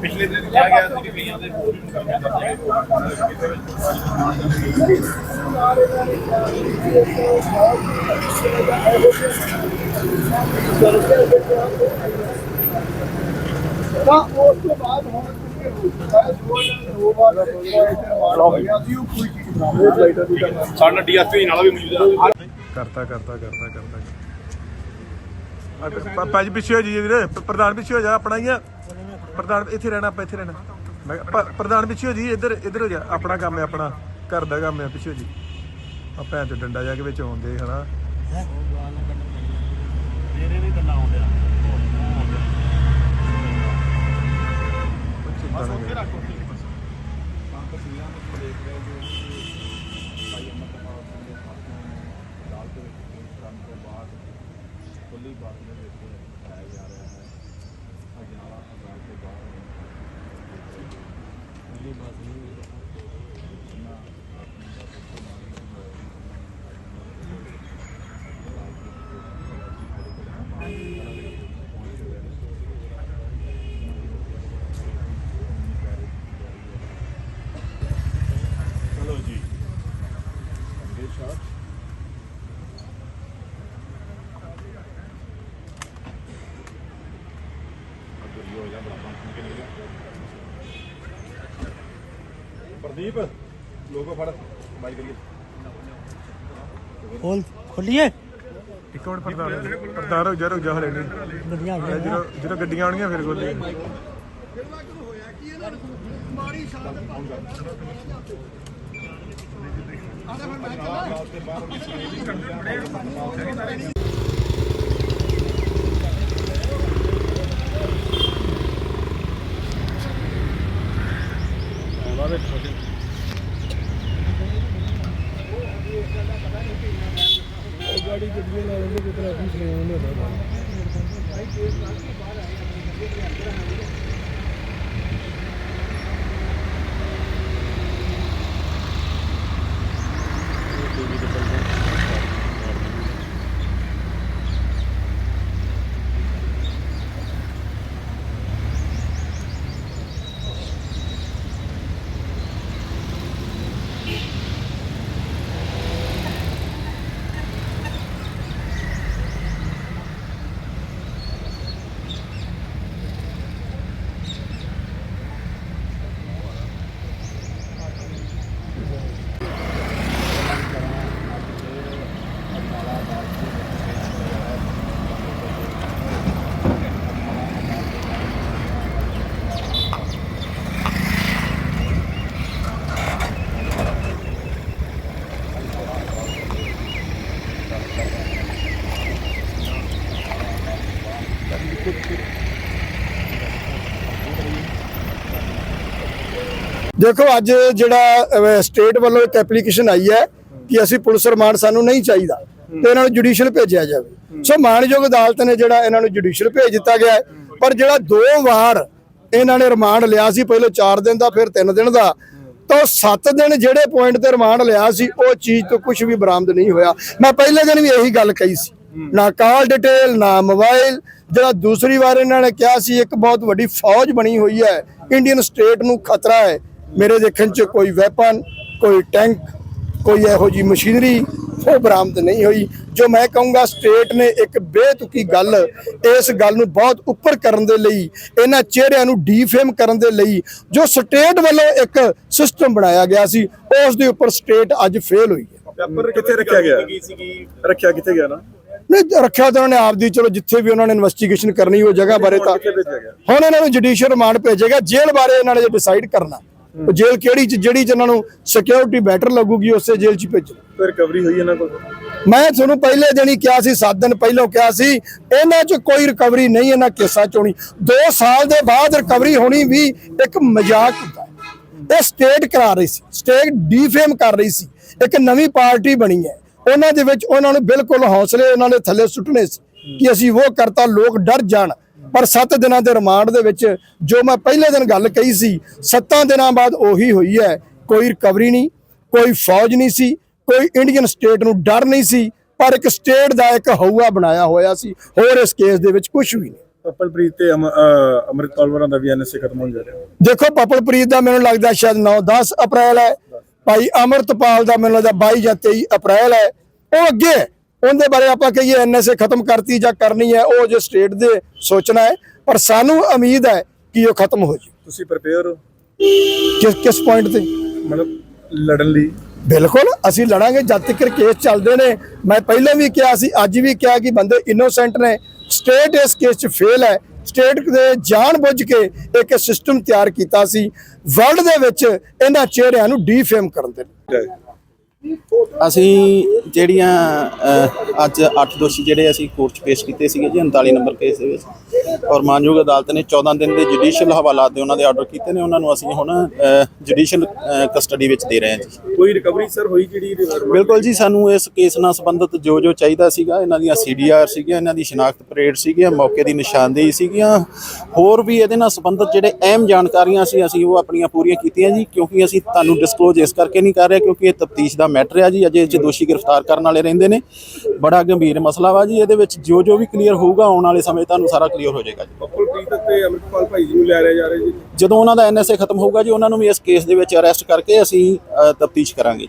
ਪਿਛਲੇ ਦਿਨ ਕਿਹਾ ਗਿਆ ਸੀ ਕਿ ਕਈਆਂ ਦੇ ਹੋਰ ਵੀ ਤਾਂ ਉਸ ਤੋਂ ਬਾਅਦ ਹੁਣ ਕਰਤਾ ਕਰਤਾ ਕਰਤਾ ਕਰਤਾ। ਪੰਜ ਪਿੱਛੇ ਹੋ ਜੀ ਵੀਰੇ ਪ੍ਰਧਾਨ ਪਿੱਛੇ ਹੋ ਜਾ ਆਪਣਾ ਹੀ ਆ। ਪ੍ਰਧਾਨ ਇੱਥੇ ਰਹਿਣਾ ਆਪਾਂ ਇੱਥੇ ਰਹਿਣਾ। ਮੈਂ ਕਿਹਾ, ਪ੍ਰਧਾਨ ਪਿੱਛੇ ਹੋ ਜੀ ਇੱਧਰ ਇੱਧਰ ਹੋ ਜਾ ਆਪਣਾ ਕੰਮ ਹੈ ਆਪਣਾ ਘਰ ਦਾ ਕੰਮ ਹੈ ਪਿੱਛੇ ਹੋ ਜੀ ਆ ਭੈਣ ਤੇ ਡੰਡਾ ਜਾ ਕੇ ਵਿੱਚ ਆਉਂਦੇ ਹਨਾ। ਚਿੰਤਾ ਬਾਦਲ ਦੇ ਵਿੱਚ ਪਾਇਆ ਜਾ ਰਿਹਾ ਹੈ। ਹਜ਼ਾਰਾਂ ਹਜ਼ਾਰ ਤੋਂ ਬਾਅਦ ਪਹਿਲੀ ਬਾਜ਼ੀ ਚਲੋ ਦੀਪ ਲੋਗੋ ਫੜ ਬਾਈ ਕਰੀਏ। ਖੋਲ ਖੋਲੀਏ। ਇੱਕ ਮਿੰਟ ਪਰਦਾਰ ਪਰਦਾਰ ਰੁਕ ਜਾ ਰੁਕ ਜਾ ਹਲੇ ਨਹੀਂ। ਗੱਡੀਆਂ ਆ ਜਦੋਂ ਜਦੋਂ ਗੱਡੀਆਂ ਆਉਣਗੀਆਂ ਫਿਰ ਖੋਲੀ ਬਾਬੇ ਖੋਲੀ ਗੋਲੀ ਦੇਖੋ, ਅੱਜ ਜਿਹੜਾ ਸਟੇਟ ਵੱਲੋਂ ਇੱਕ ਐਪਲੀਕੇਸ਼ਨ ਆਈ ਹੈ ਕਿ ਅਸੀਂ ਪੁਲਿਸ ਰਿਮਾਂਡ ਸਾਨੂੰ ਨਹੀਂ ਚਾਹੀਦਾ ਤੇ ਇਹਨਾਂ ਨੂੰ ਜੁਡੀਸ਼ੀਅਲ ਭੇਜਿਆ ਜਾਵੇ ਸੋ ਮਾਨਯੋਗ ਅਦਾਲਤ ਨੇ ਜਿਹੜਾ ਇਹਨਾਂ ਨੂੰ ਜੁਡੀਸ਼ੀਅਲ ਭੇਜ ਦਿੱਤਾ ਗਿਆ ਹੈ। ਪਰ ਜਿਹੜਾ ਦੋ ਵਾਰ ਇਹਨਾਂ ਨੇ ਰਿਮਾਂਡ ਲਿਆ ਸੀ, ਪਹਿਲੇ 4 ਦਿਨ ਦਾ, ਫਿਰ 3 ਦਿਨ ਦਾ, ਤਾਂ 7 ਦਿਨ ਜਿਹੜੇ ਪੁਆਇੰਟ ਤੇ ਰਿਮਾਂਡ ਲਿਆ ਸੀ, ਉਹ ਚੀਜ਼ ਤੋਂ ਕੁਝ ਵੀ ਬਰਾਮਦ ਨਹੀਂ ਹੋਇਆ ਮੈਂ ਪਹਿਲੇ ਦਿਨ ਵੀ ਇਹੀ ਗੱਲ ਕਹੀ ਸੀ, ਨਾ ਕਾਲ ਡਿਟੇਲ ਨਾ ਮੋਬਾਈਲ ਜਿਹੜਾ ਦੂਸਰੀ ਵਾਰ ਇਹਨਾਂ ਨੇ ਕਿਹਾ ਸੀ, ਇੱਕ ਬਹੁਤ ਵੱਡੀ ਫੌਜ ਬਣੀ ਹੋਈ ਹੈ ਇੰਡੀਅਨ ਸਟੇਟ ਨੂੰ ਖਤਰਾ ਹੈ ਮੇਰੇ ਦੇਖਣ 'ਚ ਕੋਈ ਵੈਪਨ ਕੋਈ ਟੈਂਕ ਕੋਈ ਇਹੋ ਜੀ ਮਸ਼ੀਨਰੀ ਉਹ ਬਰਾਮਦ ਨਹੀਂ ਹੋਈ। ਜੋ ਮੈਂ ਕਹੂੰਗਾ ਸਟੇਟ ਨੇ ਇੱਕ ਬੇਤੁਕੀ ਗੱਲ ਇਸ ਗੱਲ ਨੂੰ ਬਹੁਤ ਉੱਪਰ ਕਰਨ ਦੇ ਲਈ ਇਹਨਾਂ ਚਿਹਰਿਆਂ ਨੂੰ ਡੀਫੇਮ ਕਰਨ ਦੇ ਲਈ ਜੋ ਸਟੇਟ ਵੱਲੋਂ ਇੱਕ ਸਿਸਟਮ ਬਣਾਇਆ ਗਿਆ ਸੀ ਉਸ ਦੇ ਉੱਪਰ ਸਟੇਟ ਅੱਜ ਫੇਲ ਹੋਈ ਹੈ। ਪੇਪਰ ਕਿੱਥੇ ਰੱਖਿਆ ਗਿਆ? ਰੱਖਿਆ ਕਿੱਥੇ ਗਿਆ ਨਾ? ਨਹੀਂ ਰੱਖਿਆ ਤਾਂ ਉਹਨਾਂ ਨੇ ਆਪਦੀ ਚਲੋ ਜਿੱਥੇ ਵੀ ਉਹਨਾਂ ਨੇ ਇਨਵੈਸਟੀਗੇਸ਼ਨ ਕਰਨੀ ਉਹ ਜਗ੍ਹਾ ਬਾਰੇ ਤਾਂ ਹੁਣ ਇਹਨਾਂ ਨੂੰ ਜੁਡੀਸ਼ੀਅਲ ਰਿਮਾਂਡ ਭੇਜੇਗਾ ਜੇਲ੍ਹ ਬਾਰੇ ਇਹਨਾਂ ਨੇ ਡਿਸਾਈਡ ਕਰਨਾ। ਉਹ ਜੇਲ੍ਹ ਕਿਹੜੀ ਚ ਜਿਹੜੀ ਚ ਇਹਨਾਂ ਨੂੰ ਸਿਕਿਉਰਿਟੀ ਬੈਟਰ ਲੱਗੂਗੀ ਉਸੇ ਜੇਲ੍ਹ ਚ ਭੇਜੋ। ਫਿਰ ਰਿਕਵਰੀ ਹੋਈ ਇਹਨਾਂ ਕੋਲ? ਮੈਂ ਤੁਹਾਨੂੰ ਪਹਿਲੇ ਦਿਨ ਹੀ ਕਿਹਾ ਸੀ 7 ਦਿਨ ਪਹਿਲਾਂ ਕਿਹਾ ਸੀ ਇਹਨਾਂ 'ਚ ਕੋਈ ਰਿਕਵਰੀ ਨਹੀਂ ਇਹਨਾਂ ਕੇਸਾਂ 'ਚ ਹੋਣੀ। 2 ਸਾਲ ਦੇ ਬਾਅਦ ਰਿਕਵਰੀ ਹੋਣੀ ਵੀ ਇੱਕ ਮਜ਼ਾਕ ਹੁੰਦਾ ਹੈ। ਇਹ ਸਟੇਟ ਕਰਾ ਰਹੀ ਸੀ ਸਟੇਟ ਡੀਫੇਮ ਕਰ ਰਹੀ ਸੀ। ਇੱਕ ਨਵੀਂ ਪਾਰਟੀ ਬਣੀ ਹੈ। ਉਹਨਾਂ ਦੇ ਵਿੱਚ ਉਹਨਾਂ ਨੂੰ ਬਿਲਕੁਲ ਹੌਸਲੇ ਉਹਨਾਂ ਨੇ ਥੱਲੇ ਸੁੱਟਣੇ ਸੀ ਕਿ ਅਸੀਂ ਉਹ ਕਰਤਾ ਲੋਕ ਡਰ ਜਾਣ। ਪਰ 7 ਦਿਨਾਂ ਦੇ ਰਿਮਾਂਡ ਦੇ ਵਿੱਚ ਜੋ ਮੈਂ ਪਹਿਲੇ ਦਿਨ ਗੱਲ ਕਹੀ ਸੀ 7 ਦਿਨਾਂ ਬਾਅਦ ਉਹੀ ਹੋਈ ਹੈ। ਕੋਈ ਰਿਕਵਰੀ ਨਹੀਂ ਕੋਈ ਫੌਜ ਨਹੀਂ ਸੀ ਕੋਈ ਇੰਡੀਅਨ ਸਟੇਟ ਨੂੰ ਡਰ ਨਹੀਂ ਸੀ ਪਰ ਇੱਕ ਸਟੇਟ ਦਾ ਇੱਕ ਹਊਆ ਬਣਾਇਆ ਹੋਇਆ ਸੀ। ਹੋਰ ਇਸ ਕੇਸ ਦੇ ਵਿੱਚ ਕੁਝ ਵੀ ਨਹੀਂ। ਪਪਲਪ੍ਰੀਤ ਤੇ ਅੰਮ੍ਰਿਤਪਾਲ ਵਰਾਂ ਦਾ ਵੀ ਐਨਐਸਏ ਖਤਮ ਹੋਣ ਜਾ ਰਿਹਾ। ਦੇਖੋ ਪਪਲਪ੍ਰੀਤ ਦਾ ਮੈਨੂੰ ਲੱਗਦਾ ਸ਼ਾਇਦ 9 10 ਅਪ੍ਰੈਲ ਹੈ। ਭਾਈ ਅਮਰਤਪਾਲ ਦਾ ਮੈਨੂੰ ਲੱਗਦਾ 22 ਜਾਂ 23 ਅਪ੍ਰੈਲ ਹੈ। ਉਹ ਅੱਗੇ। ਉਹਦੇ ਬਾਰੇ ਆਪਾਂ ਕਹੀਏ ਐਨਐਸਏ ਖਤਮ ਕਰਤੀ ਜਾਂ ਕਰਨੀ ਹੈ ਉਹ ਜੇ ਸਟੇਟ ਦੇ ਸੋਚਣਾ ਹੈ ਪਰ ਸਾਨੂੰ ਉਮੀਦ ਹੈ ਕਿ ਉਹ ਖਤਮ ਹੋ ਜੇ ਤੁਸੀਂ ਪ੍ਰਪੇਅਰ ਹੋ? ਕਿਸ ਕਿਸ ਪੁਆਇੰਟ ਤੇ? ਮਤਲਬ ਲੜਨ ਲਈ। ਬਿਲਕੁਲ ਅਸੀਂ ਲੜਾਂਗੇ ਜਦ ਤੱਕ ਕੇਸ ਚੱਲਦੇ ਨੇ। ਮੈਂ ਪਹਿਲਾਂ ਵੀ ਕਿਹਾ ਸੀ ਅੱਜ ਵੀ ਕਿਹਾ ਕਿ ਬੰਦੇ ਇਨੋਸੈਂਟ ਨੇ। ਸਟੇਟ ਇਸ ਕੇਸ 'ਚ ਫੇਲ ਹੈ। ਸਟੇਟ ਦੇ ਜਾਣ ਬੁੱਝ ਕੇ ਇੱਕ ਸਿਸਟਮ ਤਿਆਰ ਕੀਤਾ ਸੀ। ਵਰਲਡ ਦੇ ਵਿੱਚ ਇਹਨਾਂ ਚਿਹਰਿਆਂ ਨੂੰ ਡੀਫੇਮ ਕਰਨ ਦੇ ਲਈ। ਅਸੀਂ ਜਿਹੜੀਆਂ ਅੱਜ 8 ਦੋਸ਼ੀ ਜਿਹੜੇ ਅਸੀਂ ਕੋਰਟ 'ਚ ਪੇਸ਼ ਕੀਤੇ ਸੀਗੇ ਜੀ 39 ਨੰਬਰ ਕੇਸ ਦੇ ਵਿੱਚ। ਔਰ ਮਾਨਯੋਗ ਅਦਾਲਤ ਨੇ 14 ਦਿਨ ਦੇ ਜੁਡੀਸ਼ੀਅਲ ਹਵਾਲਾਤ ਦੇ ਉਹਨਾਂ ਦੇ ਆਰਡਰ ਕੀਤੇ ਨੇ ਉਹਨਾਂ ਨੂੰ ਅਸੀਂ ਹੁਣ ਜੁਡੀਸ਼ੀਅਲ ਕਸਟਡੀ ਵਿੱਚ ਦੇ ਰਹੇ ਹਾਂ ਜੀ। ਕੋਈ ਰਿਕਵਰੀ ਸਰ ਹੋਈ ਜਿਹੜੀ ਬਿਲਕੁਲ ਜੀ ਸਾਨੂੰ ਇਸ ਕੇਸ ਨਾਲ ਸੰਬੰਧਿਤ ਜੋ ਜੋ ਚਾਹੀਦਾ ਸੀਗਾ ਇਹਨਾਂ ਦੀਆਂ ਸੀਡੀਆਰ ਸੀਗੀਆਂ ਇਹਨਾਂ ਦੀ ਸ਼ਨਾਖਤ ਪਰੇਡ ਸੀਗੀਆਂ ਮੌਕੇ ਦੀ ਨਿਸ਼ਾਨਦੇਹੀ ਸੀਗੀਆਂ। ਹੋਰ ਵੀ ਇਹਦੇ ਨਾਲ ਸੰਬੰਧਿਤ ਜਿਹੜੇ ਅਹਿਮ ਜਾਣਕਾਰੀਆਂ ਸੀ ਅਸੀਂ ਉਹ ਆਪਣੀਆਂ ਪੂਰੀਆਂ ਕੀਤੀਆਂ ਜੀ ਕਿਉਂਕਿ ਅਸੀਂ ਤੁਹਾਨੂੰ ਡਿਸਕਲੋਜ਼ ਇਸ ਕਰਕੇ ਨਹੀਂ ਕਰ ਰਹੇ ਕਿਉਂਕਿ ਇਹ ਤਫਤੀਸ਼ ਦਾ ਮੈਟਰ ਹੈ ਜੀ ਅਜੇ ਇਹ 'ਚ ਦੋਸ਼ੀ ਗ੍ਰਿਫਤਾਰ ਕਰਨ ਵਾਲੇ ਰਹਿੰਦੇ ਨੇ। ਬੜਾ ਗੰਭੀਰ ਮਸਲਾ ਵਾ ਜੀ ਇਹਦੇ ਵਿੱਚ ਜੋ ਜੋ ਵੀ ਕਲੀਅਰ ਹੋਊਗਾ ਆਉਣ ਵਾਲੇ ਸਮੇਂ ਤੁਹਾਨੂੰ ਸਾਰਾ ਕਲੀਅਰ ਹੋ ਜਾਏਗਾ ਜੀ। ਤੇ ਭਾਈ ਜੀ ਨੂੰ ਲੈ ਰਹੇ ਜਾ ਰਹੇ ਜੀ। ਜਦੋਂ ਉਹਨਾਂ ਦਾ ਐਨਐਸਏ ਖਤਮ ਹੋਊਗਾ ਜੀ ਉਹਨਾਂ ਨੂੰ ਵੀ ਇਸ ਕੇਸ ਦੇ ਵਿੱਚ ਅਰੈਸਟ ਕਰਕੇ ਅਸੀਂ ਤਫਤੀਸ਼ ਕਰਾਂਗੇ